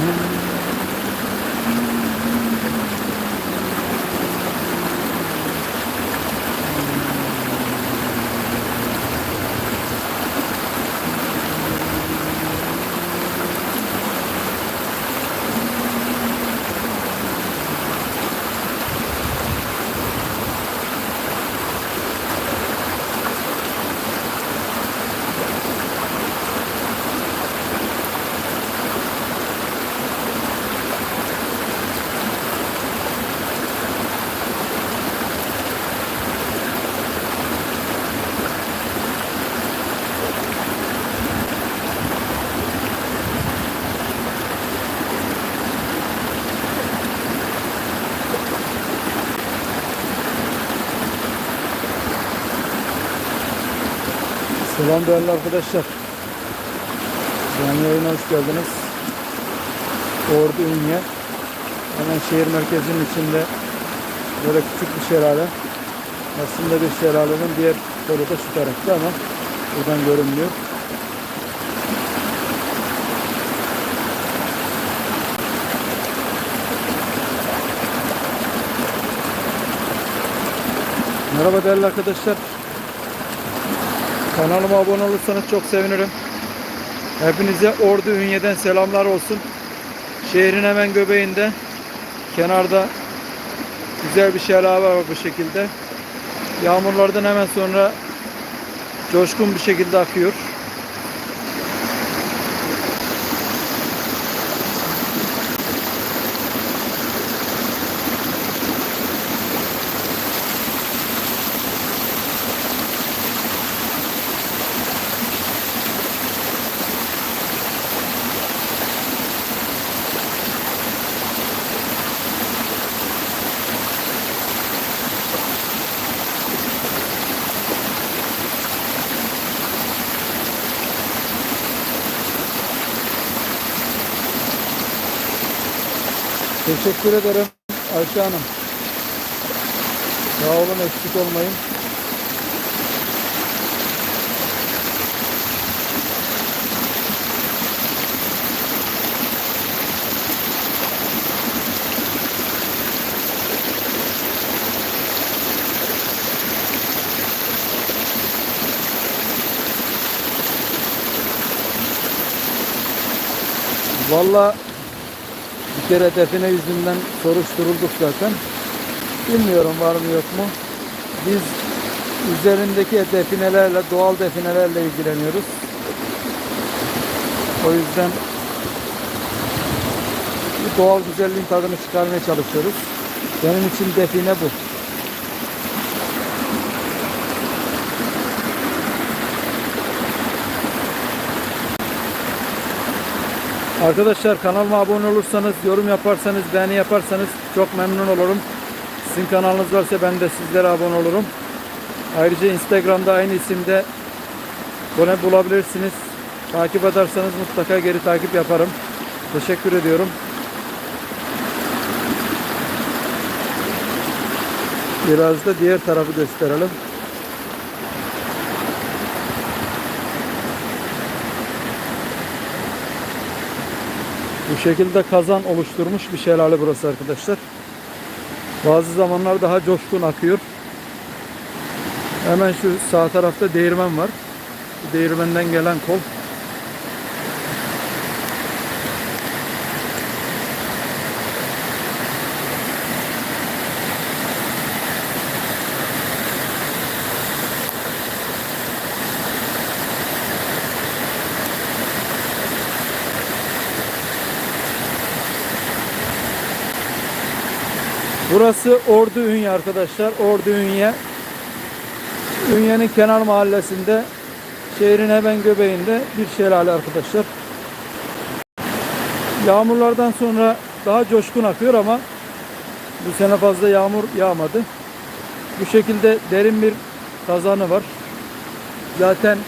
Mm-hmm. Selam değerli arkadaşlar. Canlı yayına hoş geldiniz. Ordu Ünye. Hemen şehir merkezinin içinde böyle küçük bir şelale. Aslında bir şelalenin diğer kolu da şu tarafta ama buradan görünmüyor. Merhaba değerli arkadaşlar. Kanalıma abone olursanız çok sevinirim. Hepinize Ordu Ünye'den selamlar olsun. Şehrin hemen göbeğinde kenarda güzel bir şelale var bu şekilde. Yağmurlardan hemen sonra coşkun bir şekilde akıyor. Teşekkür ederim Ayşe Hanım. Sağ olun eksik olmayın. Vallahi bir kere define yüzünden soruşturulduk zaten. Bilmiyorum var mı yok mu. Biz üzerindeki definelerle, doğal definelerle ilgileniyoruz. O yüzden bu doğal güzelliğin tadını çıkarmaya çalışıyoruz. Benim için define bu. Arkadaşlar kanalıma abone olursanız, yorum yaparsanız, beğeni yaparsanız çok memnun olurum. Sizin kanalınız varsa ben de sizlere abone olurum. Ayrıca Instagram'da aynı isimde bunu bulabilirsiniz. Takip ederseniz mutlaka geri takip yaparım. Teşekkür ediyorum. Biraz da diğer tarafı gösterelim. Bu şekilde kazan oluşturmuş bir şelale burası arkadaşlar. Bazı zamanlar daha coşkun akıyor. Hemen şu sağ tarafta değirmen var. Değirmenden gelen kol. Burası Ordu Ünye arkadaşlar. Ordu Ünye. Ünye'nin kenar mahallesinde şehrin hemen göbeğinde bir şelale arkadaşlar. Yağmurlardan sonra daha coşkun akıyor ama bu sene fazla yağmur yağmadı. Bu şekilde derin bir kazanı var. Zaten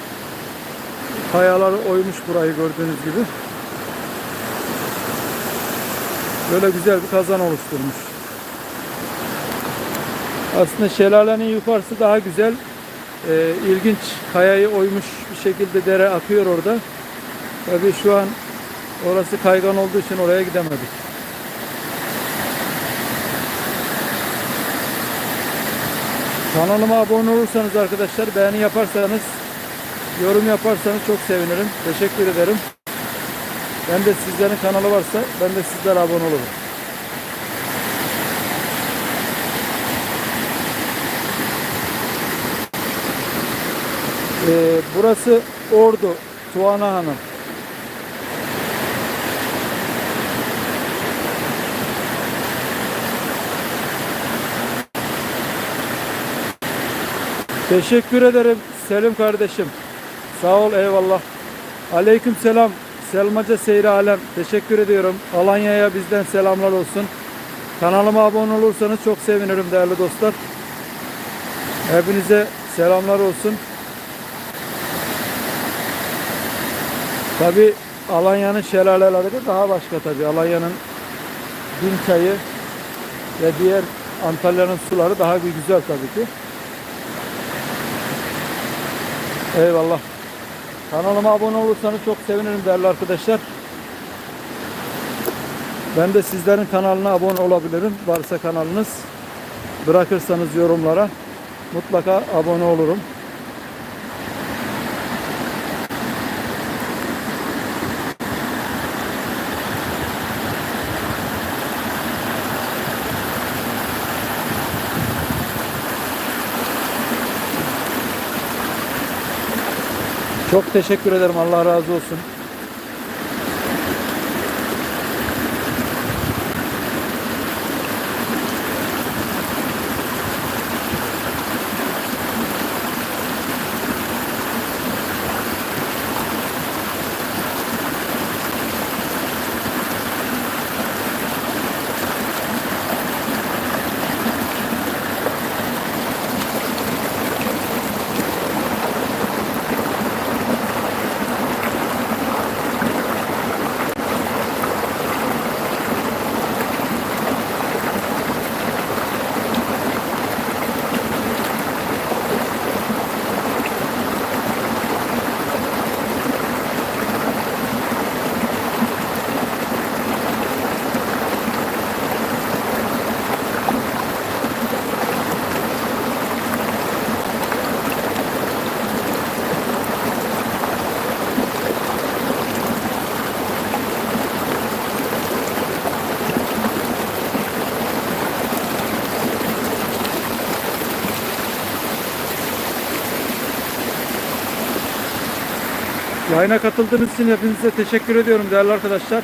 kayalar oymuş burayı gördüğünüz gibi. Böyle güzel bir kazan oluşturmuş. Aslında şelalenin yukarısı daha güzel. Ee, ilginç kayayı oymuş bir şekilde dere akıyor orada. Tabii şu an orası kaygan olduğu için oraya gidemedik. Kanalıma abone olursanız arkadaşlar beğeni yaparsanız yorum yaparsanız çok sevinirim. Teşekkür ederim. Ben de sizlerin kanalı varsa ben de sizlere abone olurum. Ee, burası Ordu, Tuana Hanım. Teşekkür ederim Selim kardeşim. Sağ ol eyvallah. Aleyküm selam. Selmaca Seyri Alem. Teşekkür ediyorum. Alanya'ya bizden selamlar olsun. Kanalıma abone olursanız çok sevinirim değerli dostlar. Hepinize selamlar olsun. Tabi Alanya'nın şelaleleri de daha başka tabi. Alanya'nın Bin çayı ve diğer Antalya'nın suları daha bir güzel tabii ki. Eyvallah. Kanalıma abone olursanız çok sevinirim değerli arkadaşlar. Ben de sizlerin kanalına abone olabilirim. Varsa kanalınız bırakırsanız yorumlara mutlaka abone olurum. Çok teşekkür ederim. Allah razı olsun. Yayına katıldığınız için hepinize teşekkür ediyorum değerli arkadaşlar.